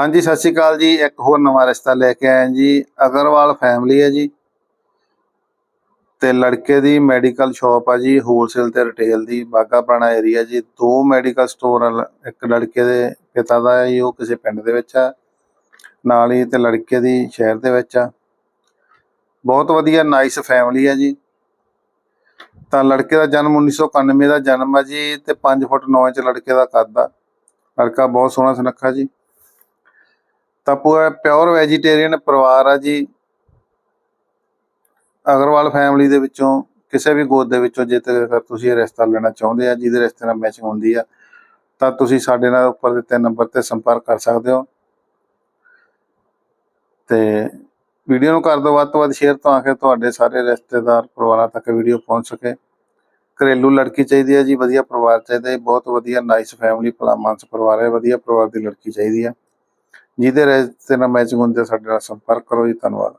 ਹਾਂਜੀ, ਸਤਿ ਸ਼੍ਰੀ ਅਕਾਲ ਜੀ। ਇੱਕ ਹੋਰ ਨਵਾਂ ਰਿਸ਼ਤਾ ਲੈ ਕੇ ਆਏ ਜੀ। ਅਗਰਵਾਲ ਫੈਮਿਲੀ ਹੈ ਜੀ। ਤੇ ਲੜਕੇ ਦੀ ਮੈਡੀਕਲ ਸ਼ਾਪ ਆ ਜੀ ਹੋਲਸੇਲ ਤੇ ਰਿਟੇਲ ਦੀ ਬਾਗਾ ਪੁਰਾਣਾ ਏਰੀਆ ਜੀ। ਦੋ ਮੈਡੀਕਲ ਸਟੋਰ ਆ, ਲ- ਇੱਕ ਲੜਕੇ ਦੇ ਪਿਤਾ ਦਾ ਹੈ ਜੀ, ਉਹ ਕਿਸੇ ਪਿੰਡ ਦੇ ਵਿੱਚ ਆ। ਨਾਲ ਹੀ ਤੇ ਲੜਕੇ ਦੀ ਸ਼ਹਿਰ ਦੇ ਵਿੱਚ ਆ। ਬਹੁਤ ਵਧੀਆ ਨਾਈਸ ਫੈਮਿਲੀ ਆ ਜੀ। ਤਾਂ ਲੜਕੇ ਦਾ ਜਨਮ 1991 ਦਾ ਜਨਮ ਹੈ ਜੀ, ਤੇ 5 ਫੁੱਟ 9 ਇੰਚ ਲੜਕੇ ਦਾ ਕੱਦ ਆ। ਲੜਕਾ ਬਹੁਤ ਸੋਹਣਾ ਸੁਨੱਖਾ ਜੀ। ਤਾਂ ਪੂਰਾ ਪਿਓਰ ਵੈਜੀਟੇਰੀਅਨ ਪਰਿਵਾਰ ਆ ਜੀ। ਅਗਰਵਾਲ ਫੈਮਿਲੀ ਦੇ ਵਿੱਚੋਂ ਕਿਸੇ ਵੀ ਗੋਦ ਦੇ ਵਿੱਚੋਂ ਜੇ ਤੇ ਤੁਸੀਂ ਇਹ ਰਿਸ਼ਤਾ ਲੈਣਾ ਚਾਹੁੰਦੇ ਆ, ਜਿਹਦੇ ਰਿਸ਼ਤੇ ਨਾਲ ਮੈਚਿੰਗ ਹੁੰਦੀ ਆ, ਤਾਂ ਤੁਸੀਂ ਸਾਡੇ ਨਾਲ ਉੱਪਰ ਦਿੱਤੇ ਨੰਬਰ ਤੇ ਸੰਪਰਕ ਕਰ ਸਕਦੇ ਹੋ। ਤੇ ਵੀਡੀਓ ਨੂੰ ਕਰ ਦਿਓ, ਵੱਧ ਤੋਂ ਵੱਧ ਸ਼ੇਅਰ ਤਾਂ ਕਿ ਤੁਹਾਡੇ ਸਾਰੇ ਰਿਸ਼ਤੇਦਾਰ ਪਰਿਵਾਰਾਂ ਤੱਕ ਵੀਡੀਓ ਪਹੁੰਚ ਸਕੇ। ਘਰੇਲੂ ਲੜਕੀ ਚਾਹੀਦੀ ਹੈ ਜੀ, ਵਧੀਆ ਪਰਿਵਾਰ ਚਾਹੀਦਾ ਹੈ ਬਹੁਤ ਵਧੀਆ ਨਾਈਸ ਫੈਮਿਲੀ ਭਲਾ ਮਾਨਸ ਪਰਿਵਾਰ ਹੈ, ਵਧੀਆ ਪਰਿਵਾਰ ਦੀ ਲੜਕੀ ਚਾਹੀਦੀ ਹੈ ਜਿਹਦੇ ਰਿਸ਼ਤੇ ਨਾਲ ਮੈਚਿੰਗ ਹੁੰਦੇ ਸਾਡੇ ਨਾਲ ਸੰਪਰਕ ਕਰੋ ਜੀ ਧੰਨਵਾਦ।